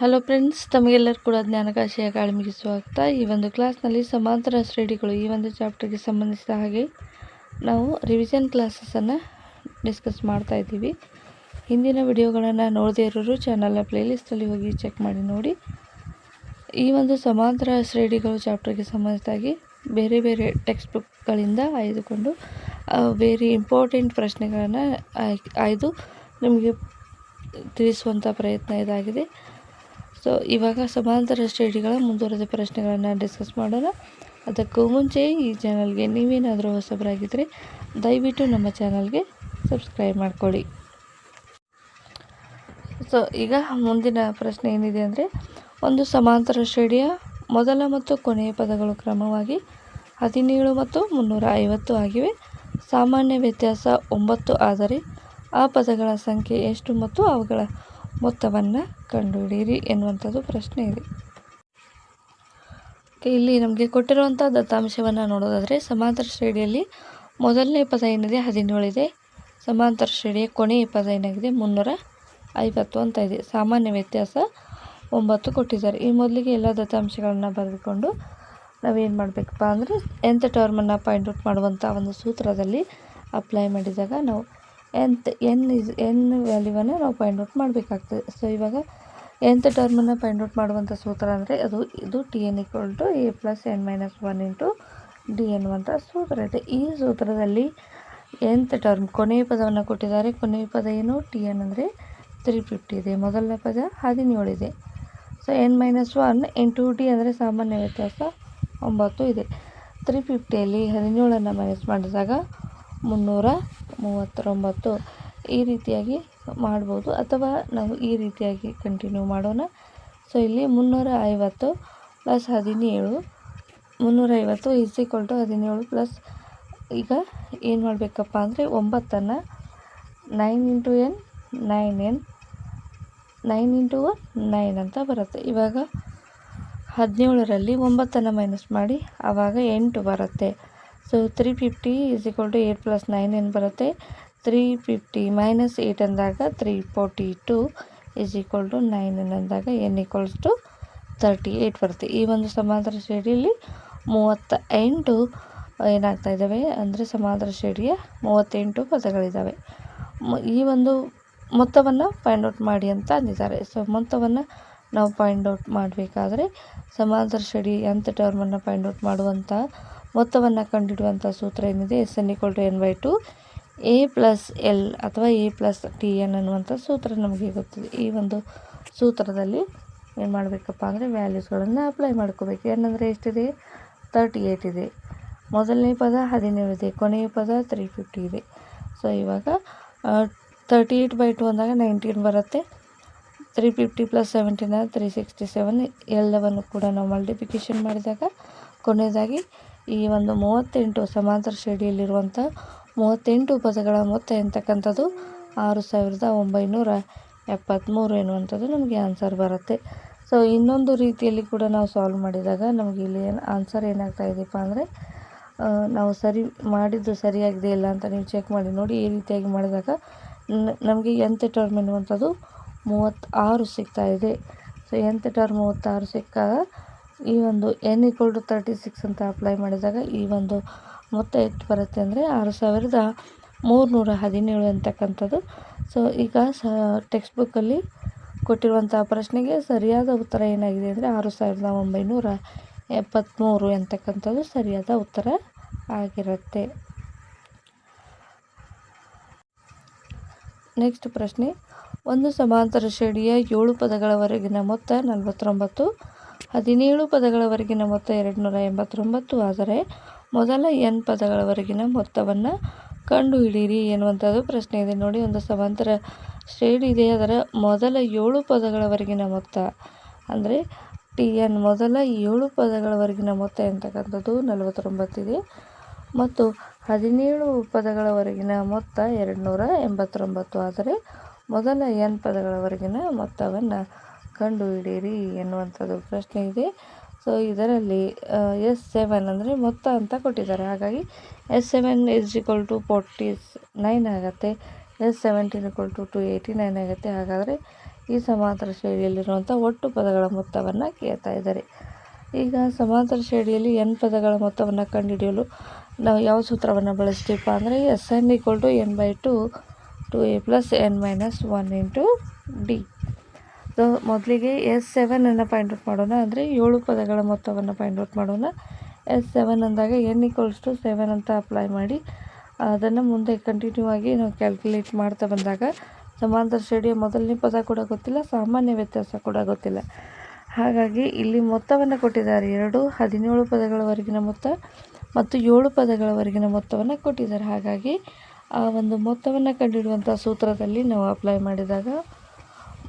Hello friends ತಮಗೆಲ್ಲರೂ ಕೂಡ ಜ್ಞಾನಕಾಶಿ ಅಕಾಡೆಮಿಗೆ ಸ್ವಾಗತ. ಈ ಒಂದು ಕ್ಲಾಸ್ನಲ್ಲಿ ಸಮಾಂತರ ಶ್ರೇಣಿಗಳು ಈ ಒಂದು ಚಾಪ್ಟರ್ಗೆ ಸಂಬಂಧಿಸಿದ ಹಾಗೆ ನಾವು ರಿವಿಷನ್ ಕ್ಲಾಸಸನ್ನು ಡಿಸ್ಕಸ್ ಮಾಡ್ತಾ ಇದ್ದೀವಿ. ಹಿಂದಿನ ವಿಡಿಯೋಗಳನ್ನು ನೋಡದೇ ಇರೋರು ಚಾನಲ್ನ ಪ್ಲೇಲಿಸ್ಟಲ್ಲಿ ಹೋಗಿ ಚೆಕ್ ಮಾಡಿ ನೋಡಿ. ಈ ಒಂದು ಸಮಾಂತರ ಶ್ರೇಣಿಗಳು ಚಾಪ್ಟರ್ಗೆ ಸಂಬಂಧಿಸಿದಾಗಿ ಬೇರೆ ಬೇರೆ ಟೆಕ್ಸ್ಟ್ ಬುಕ್ಗಳಿಂದ ಆಯ್ದುಕೊಂಡು ವೆರಿ ಇಂಪಾರ್ಟೆಂಟ್ ಪ್ರಶ್ನೆಗಳನ್ನು ಆಯ್, ಆಯ್ದು ನಿಮಗೆ ತಿಳಿಸುವಂಥ ಪ್ರಯತ್ನ ಇದಾಗಿದೆ. ಸೊ ಇವಾಗ ಸಮಾಂತರ ಶ್ರೇಣಿಗಳ ಮುಂದುವರೆದ ಪ್ರಶ್ನೆಗಳನ್ನು ಡಿಸ್ಕಸ್ ಮಾಡೋಣ. ಅದಕ್ಕೂ ಮುಂಚೆ ಈ ಚಾನಲ್ಗೆ ನೀವೇನಾದರೂ ಹೊಸಬರಾಗಿದ್ದರೆ ದಯವಿಟ್ಟು ನಮ್ಮ ಚಾನಲ್ಗೆ ಸಬ್ಸ್ಕ್ರೈಬ್ ಮಾಡಿಕೊಳ್ಳಿ. ಸೊ ಈಗ ಮುಂದಿನ ಪ್ರಶ್ನೆ ಏನಿದೆ ಅಂದರೆ, ಒಂದು ಸಮಾಂತರ ಶ್ರೇಣಿಯ ಮೊದಲ ಮತ್ತು ಕೊನೆಯ ಪದಗಳು ಕ್ರಮವಾಗಿ ಹದಿನೇಳು ಮತ್ತು ಮುನ್ನೂರ ಐವತ್ತು ಆಗಿವೆ. ಸಾಮಾನ್ಯ ವ್ಯತ್ಯಾಸ ಒಂಬತ್ತು ಆದರೆ ಆ ಪದಗಳ ಸಂಖ್ಯೆ ಎಷ್ಟು ಮತ್ತು ಅವುಗಳ ಮೊತ್ತವನ್ನು ಕಂಡುಹಿಡಿಯಿರಿ ಎನ್ನುವಂಥದ್ದು ಪ್ರಶ್ನೆ ಇದೆ. ಇಲ್ಲಿ ನಮಗೆ ಕೊಟ್ಟಿರುವಂಥ ದತ್ತಾಂಶವನ್ನು ನೋಡೋದಾದರೆ ಸಮಾಂತರ ಶ್ರೇಣಿಯಲ್ಲಿ ಮೊದಲನೇ ಪದ ಏನಿದೆ? ಹದಿನೇಳಿದೆ ಸಮಾಂತರ ಶ್ರೇಣಿಯ ಕೊನೆಯ ಪದ ಏನಾಗಿದೆ? ಮುನ್ನೂರ ಐವತ್ತು ಅಂತ ಇದೆ. ಸಾಮಾನ್ಯ ವ್ಯತ್ಯಾಸ ಒಂಬತ್ತು ಕೊಟ್ಟಿದ್ದಾರೆ. ಈ ಮೊದಲಿಗೆ ಎಲ್ಲ ದತ್ತಾಂಶಗಳನ್ನು ಬರೆದುಕೊಂಡು ನಾವೇನು ಮಾಡಬೇಕಪ್ಪ ಅಂದರೆ ಎಂಥ ಟರ್ಮನ್ನು ಪಾಯಿಂಟ್ ಔಟ್ ಮಾಡುವಂಥ ಒಂದು ಸೂತ್ರದಲ್ಲಿ ಅಪ್ಲೈ ಮಾಡಿದಾಗ ನಾವು ಎಂತ್ ಎನ್ ಇಸ್ ಎನ್ ವ್ಯಾಲ್ಯೂವನ್ನು ನಾವು ಫೈಂಡ್ ಔಟ್ ಮಾಡಬೇಕಾಗ್ತದೆ. ಸೊ ಇವಾಗ ಎಂಥ ಟರ್ಮನ್ನು ಫೈಂಡ್ ಔಟ್ ಮಾಡುವಂಥ ಸೂತ್ರ ಅಂದರೆ ಅದು, ಇದು T N equal to A plus N minus one into D ಎನ್ನುವಂಥ ಸೂತ್ರ ಇದೆ. ಈ ಸೂತ್ರದಲ್ಲಿ ಎಂಥ ಟರ್ಮ್ ಕೊನೆಯ ಪದವನ್ನು ಕೊಟ್ಟಿದ್ದಾರೆ. ಕೊನೆಯ ಪದ ಏನು? ಟಿ ಎನ್ ಅಂದರೆ ತ್ರೀ ಫಿಫ್ಟಿ ಇದೆ. ಮೊದಲನೇ ಪದ ಹದಿನೇಳು ಇದೆ. So N minus one into D ಅಂದರೆ ಸಾಮಾನ್ಯ ವ್ಯತ್ಯಾಸ ಒಂಬತ್ತು ಇದೆ. ತ್ರೀ ಫಿಫ್ಟಿಯಲ್ಲಿ ಹದಿನೇಳನ್ನು ಮೈನಸ್ ಮಾಡಿದಾಗ ಮುನ್ನೂರ ಮೂವತ್ತೊಂಬತ್ತು ಈ ರೀತಿಯಾಗಿ ಮಾಡ್ಬೋದು ಅಥವಾ ನಾವು ಈ ರೀತಿಯಾಗಿ ಕಂಟಿನ್ಯೂ ಮಾಡೋಣ. ಸೊ ಇಲ್ಲಿ ಮುನ್ನೂರ ಐವತ್ತು ಪ್ಲಸ್ ಹದಿನೇಳು ಮುನ್ನೂರ ಐವತ್ತು ಈಸ್ ಈಕ್ವಲ್ ಟು ಹದಿನೇಳು ಪ್ಲಸ್ ಈಗ ಏನು ಮಾಡಬೇಕಪ್ಪ ಅಂದರೆ ಒಂಬತ್ತನ್ನು nine into N nine N nine into one nine ಅಂತ ಬರುತ್ತೆ. ಇವಾಗ ಹದಿನೇಳರಲ್ಲಿ ಒಂಬತ್ತನ್ನು ಮೈನಸ್ ಮಾಡಿ ಆವಾಗ ಎಂಟು ಬರುತ್ತೆ. So three fifty is equal to eight plus nine ಏನು ಬರುತ್ತೆ ತ್ರೀ ಫಿಫ್ಟಿ ಮೈನಸ್ ಏಯ್ಟ್ ಅಂದಾಗ three forty two is equal to nine ಅಂದಾಗ N equals to thirty eight ಬರುತ್ತೆ ಈ ಒಂದು ಸಮಾಂತರ ಶ್ರೇಣಿಯಲ್ಲಿ ಮೂವತ್ತ ಎಂಟು ಏನಾಗ್ತಾ ಇದ್ದಾವೆ ಅಂದರೆ ಸಮಾಂತರ ಶ್ರೇಣಿಯ ಮೂವತ್ತೆಂಟು ಪದಗಳಿದ್ದಾವೆ ಈ ಒಂದು ಮೊತ್ತವನ್ನು ಫೈಂಡ್ ಔಟ್ ಮಾಡಿ ಅಂತ ಅಂದಿದ್ದಾರೆ. ಸೊ ಮೊತ್ತವನ್ನು ನಾವು ಫೈಂಡ್ ಔಟ್ ಮಾಡಬೇಕಾದ್ರೆ ಸಮಾಂತರ ಶ್ರೇಣಿ ಎಂಥ ಟರ್ಮನ್ನು ಫೈಂಡ್ ಔಟ್ ಮಾಡುವಂಥ ಮೊತ್ತವನ್ನು ಕಂಡುಹಿಡುವಂಥ ಸೂತ್ರ ಏನಿದೆ? S N equal to N by two A plus L ಅಥವಾ ಎ ಪ್ಲಸ್ ಟಿ ಎನ್ ಅನ್ನುವಂಥ ಸೂತ್ರ ನಮಗೆ ಗೊತ್ತಿದೆ. ಈ ಒಂದು ಸೂತ್ರದಲ್ಲಿ ಏನು ಮಾಡಬೇಕಪ್ಪ ಅಂದರೆ ವ್ಯಾಲ್ಯೂಸ್ಗಳನ್ನು ಅಪ್ಲೈ ಮಾಡ್ಕೋಬೇಕು. ಏನಂದರೆ ಎಷ್ಟಿದೆ? ತರ್ಟಿ ಏಯ್ಟ್ ಇದೆ. ಮೊದಲನೇ ಪದ ಹದಿನೇಳು ಇದೆ. ಕೊನೆಯ ಪದ ತ್ರೀ ಫಿಫ್ಟಿ ಇದೆ. ಸೊ ಇವಾಗ ತರ್ಟಿ ಏಯ್ಟ್ ಬೈ ಟು ಅಂದಾಗ ನೈನ್ಟೀನ್ ಬರುತ್ತೆ. Three fifty plus seventeen three sixty seven ಎಲ್ಲವನ್ನು ಕೂಡ ನಾವು ಮಲ್ಟಿಪ್ಲಿಕೇಶನ್ ಮಾಡಿದಾಗ ಕೊನೆಯದಾಗಿ ಈ ಒಂದು ಮೂವತ್ತೆಂಟು ಸಮಾಂತರ ಶ್ರೇಣಿಯಲ್ಲಿರುವಂಥ ಮೂವತ್ತೆಂಟು ಪದಗಳ ಮೊತ್ತ ಎಂತಕ್ಕಂಥದ್ದು? ಆರು ಸಾವಿರದ ಒಂಬೈನೂರ ಎಪ್ಪತ್ತ್ಮೂರು ಎನ್ನುವಂಥದ್ದು ನಮಗೆ ಆನ್ಸರ್ ಬರುತ್ತೆ. ಸೊ ಇನ್ನೊಂದು ರೀತಿಯಲ್ಲಿ ಕೂಡ ನಾವು ಸಾಲ್ವ್ ಮಾಡಿದಾಗ ನಮಗೆ ಇಲ್ಲಿ ಏನು ಆನ್ಸರ್ ಏನಾಗ್ತಾ ಇದೆಯಪ್ಪ ಅಂದರೆ ನಾವು ಸರಿ ಮಾಡಿದ್ದು ಸರಿಯಾಗಿದೆ ಇಲ್ಲ ಅಂತ ನೀವು ಚೆಕ್ ಮಾಡಿ, ನೋಡಿ ಈ ರೀತಿಯಾಗಿ ಮಾಡಿದಾಗ ನಮಗೆ ಎಂಥ ಟರ್ಮ್ ಎನ್ನುವಂಥದ್ದು ಮೂವತ್ತಾರು ಸಿಗ್ತಾ ಇದೆ. ಸೊ ಎಂಥ ಟರ್ಮ್ ಮೂವತ್ತಾರು ಸಿಕ್ಕಾಗ ಈ ಒಂದು N equal to thirty six ಅಂತ ಅಪ್ಲೈ ಮಾಡಿದಾಗ ಈ ಒಂದು ಮೊತ್ತ ಎಷ್ಟು ಬರುತ್ತೆ ಅಂದರೆ ಆರು ಸಾವಿರದ ಮೂರುನೂರ ಹದಿನೇಳು ಅಂತಕ್ಕಂಥದ್ದು. ಸೊ ಈಗ ಸ ಟೆಕ್ಸ್ಟ್ ಬುಕ್ಕಲ್ಲಿ ಕೊಟ್ಟಿರುವಂಥ ಪ್ರಶ್ನೆಗೆ ಸರಿಯಾದ ಉತ್ತರ ಏನಾಗಿದೆ ಅಂದರೆ ಆರು ಸಾವಿರದ ಒಂಬೈನೂರ ಎಪ್ಪತ್ತ್ಮೂರು ಅಂತಕ್ಕಂಥದ್ದು ಸರಿಯಾದ ಉತ್ತರ ಆಗಿರುತ್ತೆ. ನೆಕ್ಸ್ಟ್ ಪ್ರಶ್ನೆ. ಒಂದು ಸಮಾಂತರ ಶ್ರೇಣಿಯ ಏಳು ಪದಗಳವರೆಗಿನ ಮೊತ್ತ ನಲವತ್ತೊಂಬತ್ತು. ಹದಿನೇಳು ಪದಗಳವರೆಗಿನ ಮೊತ್ತ ಎರಡು ನೂರ ಎಂಬತ್ತೊಂಬತ್ತು. ಆದರೆ ಮೊದಲ ಎನ್ ಪದಗಳವರೆಗಿನ ಮೊತ್ತವನ್ನು ಕಂಡುಹಿಡಿಯಿರಿ ಎನ್ನುವಂಥದ್ದು ಪ್ರಶ್ನೆ ಇದೆ. ನೋಡಿ, ಒಂದು ಸಮಾಂತರ ಶ್ರೇಣಿ ಇದೆ. ಅದರ ಮೊದಲ ಏಳು ಪದಗಳವರೆಗಿನ ಮೊತ್ತ ಅಂದರೆ ಟಿ ಎನ್ ಮೊದಲ ಏಳು ಪದಗಳವರೆಗಿನ ಮೊತ್ತ ಎಂತಕ್ಕಂಥದ್ದು? ನಲವತ್ತೊಂಬತ್ತಿದೆ ಮತ್ತು ಹದಿನೇಳು ಪದಗಳವರೆಗಿನ ಮೊತ್ತ ಎರಡು ನೂರ ಎಂಬತ್ತೊಂಬತ್ತು. ಆದರೆ ಮೊದಲ ಎನ್ ಪದಗಳವರೆಗಿನ ಮೊತ್ತವನ್ನು ಕಂಡುಹಿಡಿಯಿರಿ ಎನ್ನುವಂಥದ್ದು ಪ್ರಶ್ನೆ ಇದೆ. ಸೊ ಇದರಲ್ಲಿ ಎಸ್ ಸೆವೆನ್ ಅಂದರೆ ಮೊತ್ತ ಅಂತ ಕೊಟ್ಟಿದ್ದಾರೆ. ಹಾಗಾಗಿ S seven is equal to forty nine ಆಗುತ್ತೆ. S seventeen equal to two eighty nine ಆಗುತ್ತೆ. ಹಾಗಾದರೆ, ಈ ಸಮಾಂತರ ಶೈಲಿಯಲ್ಲಿರುವಂಥ ಒಟ್ಟು ಪದಗಳ ಮೊತ್ತವನ್ನು ಕೇಳ್ತಾ ಇದ್ದಾರೆ. ಈಗ ಸಮಾಂತರ ಶೈಲಿಯಲ್ಲಿ ಎನ್ ಪದಗಳ ಮೊತ್ತವನ್ನು ಕಂಡುಹಿಡಿಯಲು ನಾವು ಯಾವ ಸೂತ್ರವನ್ನು ಬಳಸ್ತೀವಪ್ಪ ಅಂದರೆ S N equal to N by two two A plus N minus one into D ಮೊದಲಿಗೆ ಎಸ್ ಸೆವೆನನ್ನು ಫೈಂಡ್ ಔಟ್ ಮಾಡೋಣ. ಅಂದರೆ ಏಳು ಪದಗಳ ಮೊತ್ತವನ್ನು ಫೈಂಡ್ ಔಟ್ ಮಾಡೋಣ. ಎಸ್ ಸೆವೆನ್ ಅಂದಾಗ ಎನ್ ಈಕ್ವಲ್ಸ್ ಟು ಸೆವೆನ್ ಅಂತ ಅಪ್ಲೈ ಮಾಡಿ, ಅದನ್ನು ಮುಂದೆ ಕಂಟಿನ್ಯೂ ಆಗಿ ನಾವು ಕ್ಯಾಲ್ಕುಲೇಟ್ ಮಾಡ್ತಾ ಬಂದಾಗ, ಸಮಾಂತರ ಶ್ರೇಣಿಯ ಮೊದಲನೇ ಪದ ಕೂಡ ಗೊತ್ತಿಲ್ಲ, ಸಾಮಾನ್ಯ ವ್ಯತ್ಯಾಸ ಕೂಡ ಗೊತ್ತಿಲ್ಲ. ಹಾಗಾಗಿ ಇಲ್ಲಿ ಮೊತ್ತವನ್ನು ಕೊಟ್ಟಿದ್ದಾರೆ ಎರಡು, ಹದಿನೇಳು ಪದಗಳವರೆಗಿನ ಮೊತ್ತ ಮತ್ತು ಏಳು ಪದಗಳವರೆಗಿನ ಮೊತ್ತವನ್ನು ಕೊಟ್ಟಿದ್ದಾರೆ. ಹಾಗಾಗಿ ಆ ಒಂದು ಮೊತ್ತವನ್ನು ಕಂಡಿಡುವಂಥ ಸೂತ್ರದಲ್ಲಿ ನಾವು ಅಪ್ಲೈ ಮಾಡಿದಾಗ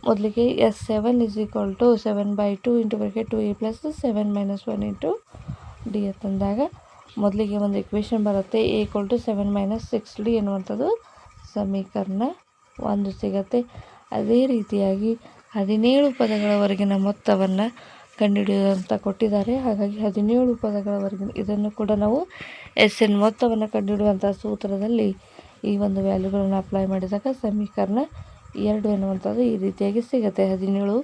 ಮೊದಲಿಗೆ S seven is equal to seven by two into ಬರಿಗೆ two A plus seven minus one into D ಅಂತಂದಾಗ ಮೊದಲಿಗೆ ಒಂದು ಇಕ್ವೇಷನ್ ಬರುತ್ತೆ A equal to seven minus six D ಎನ್ನುವಂಥದ್ದು ಸಮೀಕರಣ ಒಂದು ಸಿಗತ್ತೆ. ಅದೇ ರೀತಿಯಾಗಿ ಹದಿನೇಳು ಪದಗಳವರೆಗಿನ ಮೊತ್ತವನ್ನು ಕಂಡುಹಿಡಿಯುವಂತ ಕೊಟ್ಟಿದ್ದಾರೆ. ಹಾಗಾಗಿ ಹದಿನೇಳು ಪದಗಳವರೆಗಿನ ಇದನ್ನು ಕೂಡ ನಾವು ಎಸ್ ಎನ್ ಮೊತ್ತವನ್ನು ಕಂಡುಹಿಡುವಂಥ ಸೂತ್ರದಲ್ಲಿ ಈ ಒಂದು ವ್ಯಾಲ್ಯೂಗಳನ್ನು ಅಪ್ಲೈ ಮಾಡಿದಾಗ ಸಮೀಕರಣ ಎರಡು ಎನ್ನುವಂಥದ್ದು ಈ ರೀತಿಯಾಗಿ ಸಿಗುತ್ತೆ. ಹದಿನೇಳು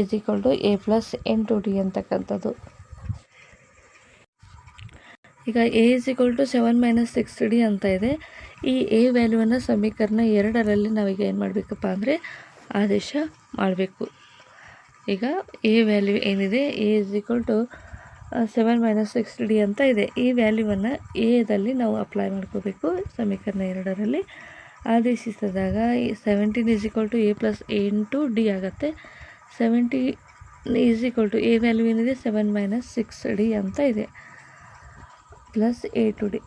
is equal to A plus ಎಂಟು ಡಿ ಅಂತಕ್ಕಂಥದ್ದು. ಈಗ A is equal to seven minus six D ಅಂತ ಇದೆ. ಈ ಎ ವ್ಯಾಲ್ಯೂವನ್ನು ಸಮೀಕರಣ ಎರಡರಲ್ಲಿ ನಾವೀಗ ಏನು ಮಾಡಬೇಕಪ್ಪ ಅಂದರೆ ಆದೇಶ ಮಾಡಬೇಕು. ಈಗ ಎ ವ್ಯಾಲ್ಯೂ ಏನಿದೆ? A is equal to seven minus six D ಅಂತ ಇದೆ. ಈ ವ್ಯಾಲ್ಯೂವನ್ನು ಎದಲ್ಲಿ ನಾವು ಅಪ್ಲೈ ಮಾಡ್ಕೋಬೇಕು ಸಮೀಕರಣ ಎರಡರಲ್ಲಿ. ಆದೇಶಿಸಿದಾಗ seventeen is equal to A plus ಎಂಟು ಡಿ ಆಗುತ್ತೆ. Seventy is equal to A value ಏನಿದೆ? ಸೆವೆನ್ ಮೈನಸ್ ಸಿಕ್ಸ್ ಡಿ ಅಂತ ಇದೆ. Plus A two D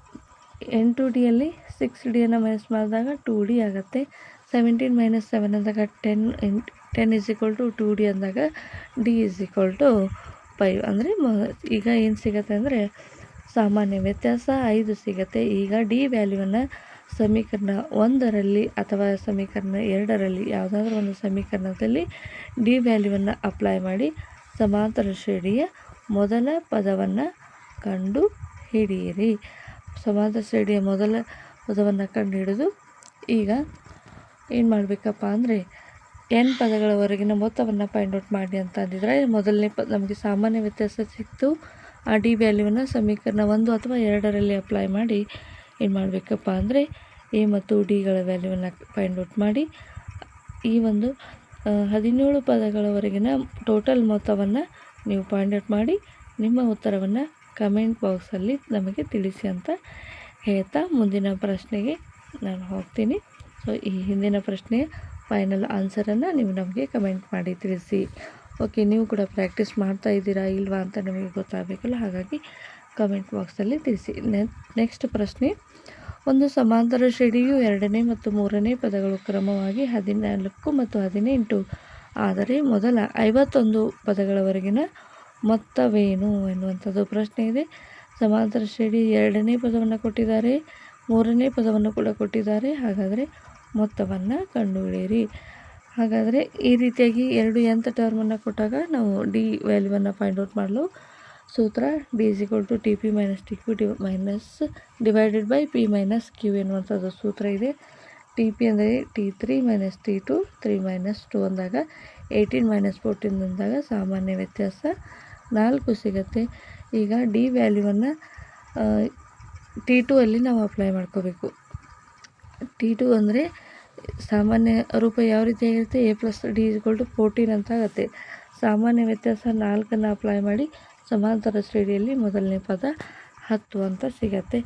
N two ಡಿಯಲ್ಲಿ six ಡಿಯನ್ನು ಮೈನಸ್ ಮಾಡಿದಾಗ ಟೂ ಡಿ ಆಗುತ್ತೆ. ಸೆವೆಂಟೀನ್ ಮೈನಸ್ ಸೆವೆನ್ ಅಂದಾಗ ಟೆನ್ ಎಂಟ್ ten is equal to two D ಅಂದಾಗ D is equal to five ಅಂದರೆ ಈಗ ಏನು ಸಿಗುತ್ತೆ ಅಂದರೆ ಸಾಮಾನ್ಯ ವ್ಯತ್ಯಾಸ ಐದು ಸಿಗುತ್ತೆ. ಈಗ ಡಿ ವ್ಯಾಲ್ಯೂವನ್ನು ಸಮೀಕರಣ ಒಂದರಲ್ಲಿ ಅಥವಾ ಸಮೀಕರಣ ಎರಡರಲ್ಲಿ ಯಾವುದಾದ್ರೂ ಒಂದು ಸಮೀಕರಣದಲ್ಲಿ ಡಿ ವ್ಯಾಲ್ಯೂವನ್ನು ಅಪ್ಲೈ ಮಾಡಿ ಸಮಾಂತರ ಶ್ರೇಣಿಯ ಮೊದಲ ಪದವನ್ನು ಕಂಡು ಹಿಡಿಯಿರಿ. ಸಮಾಂತರ ಶ್ರೇಣಿಯ ಮೊದಲ ಪದವನ್ನು ಕಂಡು ಹಿಡಿದು ಈಗ ಏನು ಮಾಡಬೇಕಪ್ಪ ಅಂದರೆ ಎನ್ ಪದಗಳವರೆಗಿನ ಮೊತ್ತವನ್ನು ಫೈಂಡ್ ಔಟ್ ಮಾಡಿ ಅಂತ ಅಂದಿದ್ರೆ ಮೊದಲನೇ ಪ ನಮಗೆ ಸಾಮಾನ್ಯ ವ್ಯತ್ಯಾಸ ಸಿಕ್ತು. ಆ ಡಿ ವ್ಯಾಲ್ಯೂವನ್ನು ಸಮೀಕರಣ ಒಂದು ಅಥವಾ ಎರಡರಲ್ಲಿ ಅಪ್ಲೈ ಮಾಡಿ ಏನು ಮಾಡಬೇಕಪ್ಪ ಅಂದರೆ ಎ ಮತ್ತು ಡಿಗಳ ವ್ಯಾಲ್ಯೂವನ್ನು ಫೈಂಡ್ ಔಟ್ ಮಾಡಿ, ಈ ಒಂದು ಹದಿನೇಳು ಪದಗಳವರೆಗಿನ ಟೋಟಲ್ ಮೊತ್ತವನ್ನು ನೀವು ಫೈಂಡ್ ಔಟ್ ಮಾಡಿ, ನಿಮ್ಮ ಉತ್ತರವನ್ನು ಕಮೆಂಟ್ ಬಾಕ್ಸಲ್ಲಿ ನಮಗೆ ತಿಳಿಸಿ ಅಂತ ಹೇಳ್ತಾ ಮುಂದಿನ ಪ್ರಶ್ನೆಗೆ ನಾನು ಹೋಗ್ತೀನಿ. ಸೊ ಈ ಹಿಂದಿನ ಪ್ರಶ್ನೆಯ ಫೈನಲ್ ಆನ್ಸರನ್ನು ನೀವು ನಮಗೆ ಕಮೆಂಟ್ ಮಾಡಿ ತಿಳಿಸಿ. ಓಕೆ ನೀವು ಕೂಡ ಪ್ರಾಕ್ಟೀಸ್ ಮಾಡ್ತಾ ಇದ್ದೀರಾ ಇಲ್ವಾ ಅಂತ ನಿಮಗೆ ಗೊತ್ತಾಗಬೇಕಲ್ಲ, ಹಾಗಾಗಿ ಕಮೆಂಟ್ ಬಾಕ್ಸಲ್ಲಿ ತಿಳಿಸಿ. ನೆಕ್ಸ್ಟ್ ಪ್ರಶ್ನೆ. ಒಂದು ಸಮಾಂತರ ಶ್ರೇಣಿಯು ಎರಡನೇ ಮತ್ತು ಮೂರನೇ ಪದಗಳು ಕ್ರಮವಾಗಿ ಹದಿನಾಲ್ಕು ಮತ್ತು ಹದಿನೆಂಟು. ಆದರೆ ಮೊದಲ ಐವತ್ತೊಂದು ಪದಗಳವರೆಗಿನ ಮೊತ್ತವೇನು ಎನ್ನುವಂಥದ್ದು ಪ್ರಶ್ನೆ ಇದೆ. ಸಮಾಂತರ ಶ್ರೇಣಿ ಎರಡನೇ ಪದವನ್ನು ಕೊಟ್ಟಿದ್ದಾರೆ, ಮೂರನೇ ಪದವನ್ನು ಕೂಡ ಕೊಟ್ಟಿದ್ದಾರೆ. ಹಾಗಾದರೆ ಮೊತ್ತವನ್ನು ಕಂಡುಹಿಡಿಯಿರಿ. ಹಾಗಾದರೆ ಈ ರೀತಿಯಾಗಿ ಎರಡು ಎಂಥ ಟರ್ಮನ್ನು ಕೊಟ್ಟಾಗ ನಾವು ಡಿ ವ್ಯಾಲ್ಯೂವನ್ನು ಫೈಂಡ್ ಔಟ್ ಮಾಡಲು. ಸೂತ್ರ D is equal to T P minus T Q D minus divided by P minus Q ಎನ್ನುವಂಥದ್ದು ಸೂತ್ರ ಇದೆ. ಟಿ ಪಿ ಅಂದರೆ T three minus T two three minus two ಅಂದಾಗ ಏಯ್ಟೀನ್ ಮೈನಸ್ ಫೋರ್ಟೀನ್ ಅಂದಾಗ ಸಾಮಾನ್ಯ ವ್ಯತ್ಯಾಸ ನಾಲ್ಕು ಸಿಗುತ್ತೆ. ಈಗ ಡಿ ವ್ಯಾಲ್ಯೂವನ್ನು ಟಿ ಟು ಅಲ್ಲಿ ನಾವು ಅಪ್ಲೈ ಮಾಡ್ಕೋಬೇಕು. ಟಿ ಟು ಅಂದರೆ ಸಾಮಾನ್ಯ ರೂಪ ಯಾವ ರೀತಿಯಾಗಿರುತ್ತೆ A plus D is equal to fourteen ಅಂತ ಆಗುತ್ತೆ. ಸಾಮಾನ್ಯ ವ್ಯತ್ಯಾಸ ನಾಲ್ಕನ್ನು ಅಪ್ಲೈ ಮಾಡಿ ಸಮಾಂತರ ಶ್ರೇಣಿಯಲ್ಲಿ ಮೊದಲನೇ ಪದ ಹತ್ತು ಅಂತ ಸಿಗತ್ತೆ.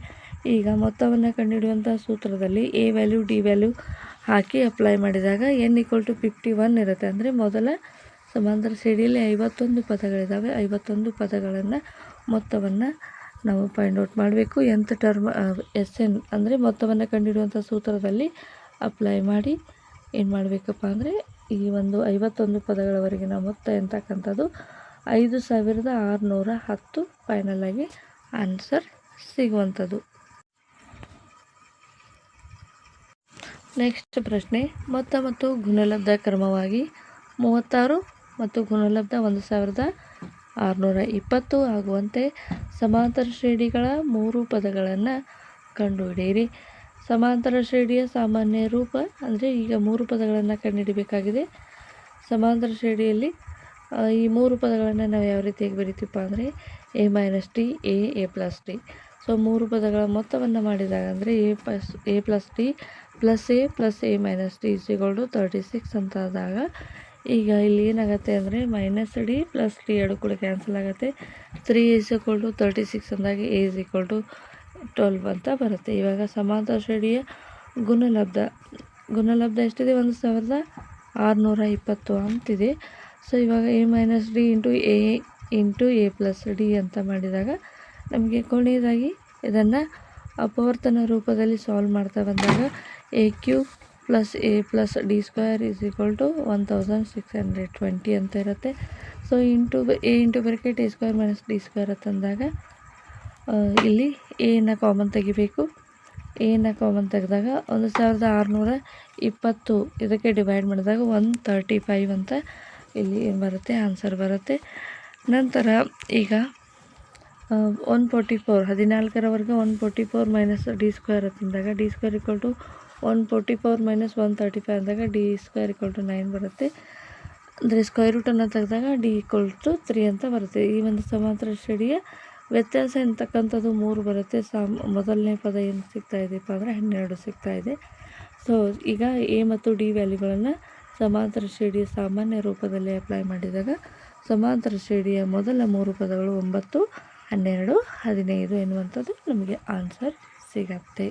ಈಗ ಮೊತ್ತವನ್ನು ಕಂಡುಹಿಡಿಯುವಂಥ ಸೂತ್ರದಲ್ಲಿ ಎ ವ್ಯಾಲ್ಯೂ ಡಿ ವ್ಯಾಲ್ಯೂ ಹಾಕಿ ಅಪ್ಲೈ ಮಾಡಿದಾಗ N equal to fifty one ಇರುತ್ತೆ. ಅಂದರೆ ಮೊದಲ ಸಮಾಂತರ ಶ್ರೇಣಿಯಲ್ಲಿ ಐವತ್ತೊಂದು ಪದಗಳಿದ್ದಾವೆ ಐವತ್ತೊಂದು ಪದಗಳನ್ನು ಮೊತ್ತವನ್ನು ನಾವು ಫೈಂಡ್ ಔಟ್ ಮಾಡಬೇಕು. ಎಂಥ ಟರ್ಮ್ ಎಸ್ ಎನ್ ಅಂದರೆ ಮೊತ್ತವನ್ನು ಕಂಡುಹಿಡಿಯುವಂಥ ಸೂತ್ರದಲ್ಲಿ ಅಪ್ಲೈ ಮಾಡಿ ಏನು ಮಾಡಬೇಕಪ್ಪ ಅಂದರೆ ಈ ಒಂದು ಐವತ್ತೊಂದು ಪದಗಳವರೆಗಿನ ಮೊತ್ತ ಎಂತಕ್ಕಂಥದ್ದು ಐದು ಸಾವಿರದ ಆರುನೂರ ಹತ್ತು ಫೈನಲಾಗಿ ಆನ್ಸರ್ ಸಿಗುವಂಥದ್ದು. ನೆಕ್ಸ್ಟ್ ಪ್ರಶ್ನೆ, ಮೊತ್ತ ಮತ್ತು ಗುಣಲಬ್ಧ ಕ್ರಮವಾಗಿ ಮೂವತ್ತಾರು ಮತ್ತು ಗುಣಲಬ್ಧ ಒಂದು ಸಾವಿರದ ಆರುನೂರ ಇಪ್ಪತ್ತು ಆಗುವಂತೆ ಸಮಾಂತರ ಶ್ರೇಣಿಗಳ ಮೂರು ಪದಗಳನ್ನು ಕಂಡುಹಿಡಿಯಿರಿ. ಸಮಾಂತರ ಶ್ರೇಣಿಯ ಸಾಮಾನ್ಯ ರೂಪ ಅಂದರೆ ಈಗ ಮೂರು ಪದಗಳನ್ನು ಕಂಡುಹಿಡಿಬೇಕಾಗಿದೆ. ಸಮಾಂತರ ಶ್ರೇಣಿಯಲ್ಲಿ ಈ ಮೂರು ಪದಗಳನ್ನು ನಾವು ಯಾವ ರೀತಿಯಾಗಿ ಬರಿತೀವಪ್ಪ ಅಂದರೆ A minus T A A plus T so ಮೂರು ಪದಗಳ ಮೊತ್ತವನ್ನು ಮಾಡಿದಾಗ ಅಂದರೆ A plus A plus T plus A plus A minus T to thirty six ಅಂತ ಆದಾಗ ಈಗ ಇಲ್ಲಿ ಏನಾಗುತ್ತೆ ಅಂದರೆ ಮೈನಸ್ ಡಿ ಪ್ಲಸ್ ಟಿ ಎರಡು ಕೂಡ ಕ್ಯಾನ್ಸಲ್ ಆಗುತ್ತೆ. Three is equal to thirty six ಅಂದಾಗ A is equal to twelve ಅಂತ ಬರುತ್ತೆ. ಇವಾಗ ಸಮಾಂತರ ಶ್ರೇಣಿಯ ಗುಣಲಬ್ಧ ಗುಣಲಬ್ಧ ಎಷ್ಟಿದೆ? ಒಂದು ಸಾವಿರದ ಆರುನೂರ ಇಪ್ಪತ್ತು ಅಂತಿದೆ. ಸೊ ಇವಾಗ a minus d into a into a plus d ಅಂತ ಮಾಡಿದಾಗ ನಮಗೆ ಕೊನೆಯದಾಗಿ ಇದನ್ನು ಅಪವರ್ತನ ರೂಪದಲ್ಲಿ ಸಾಲ್ವ್ ಮಾಡ್ತಾ ಬಂದಾಗ a q plus a plus d square is equal to one thousand six hundred twenty ಅಂತ ಇರುತ್ತೆ. So into a into bracket a square minus d square ಅಂತಂದಾಗ ಇಲ್ಲಿ ಎನ ಕಾಮನ್ ತೆಗಿಬೇಕು. ಎನ ಕಾಮನ್ ತೆಗೆದಾಗ ಒಂದು ಸಾವಿರದ ಆರುನೂರ ಇಪ್ಪತ್ತು ಇದಕ್ಕೆ ಡಿವೈಡ್ ಮಾಡಿದಾಗ ಒನ್ ತರ್ಟಿ ಫೈವ್ ಅಂತ ಇಲ್ಲಿ ಏನು ಬರುತ್ತೆ ಆನ್ಸರ್ ಬರುತ್ತೆ. ನಂತರ ಈಗ one forty four ಹದಿನಾಲ್ಕರವರೆಗೆ one forty four minus d square ಅಂತಂದಾಗ d square equal to one forty four minus one thirty five ಅಂದಾಗ d square equal to nine ಬರುತ್ತೆ. ಅಂದರೆ ಸ್ಕ್ವೇರ್ ರೂಟನ್ನು ತೆಗೆದಾಗ ಡಿ ಈಕ್ವಲ್ ಟು ತ್ರೀ ಅಂತ ಬರುತ್ತೆ. ಈ ಒಂದು ಸಮಾಂತರ ಶ್ರೇಣಿಯ ವ್ಯತ್ಯಾಸ ಎಂತಕ್ಕಂಥದ್ದು ಮೂರು ಬರುತ್ತೆ. ಸಾಮ್, ಮೊದಲನೇ ಪದ ಏನು ಸಿಗ್ತಾ ಇದೆಯಪ್ಪ ಅಂದರೆ ಹನ್ನೆರಡು ಸಿಗ್ತಾ ಇದೆ. ಸೊ ಈಗ ಎ ಮತ್ತು ಡಿ ವ್ಯಾಲ್ಯೂಗಳನ್ನು ಸಮಾಂತರ ಶ್ರೇಣಿಯ ಸಾಮಾನ್ಯ ರೂಪದಲ್ಲಿ ಅಪ್ಲೈ ಮಾಡಿದಾಗ ಸಮಾಂತರ ಶ್ರೇಣಿಯ ಮೊದಲ ಮೂರು ಪದಗಳು ಒಂಬತ್ತು, ಹನ್ನೆರಡು, ಹದಿನೈದು ಎನ್ನುವಂಥದ್ದು ನಮಗೆ ಆನ್ಸರ್ ಸಿಗತ್ತೆ.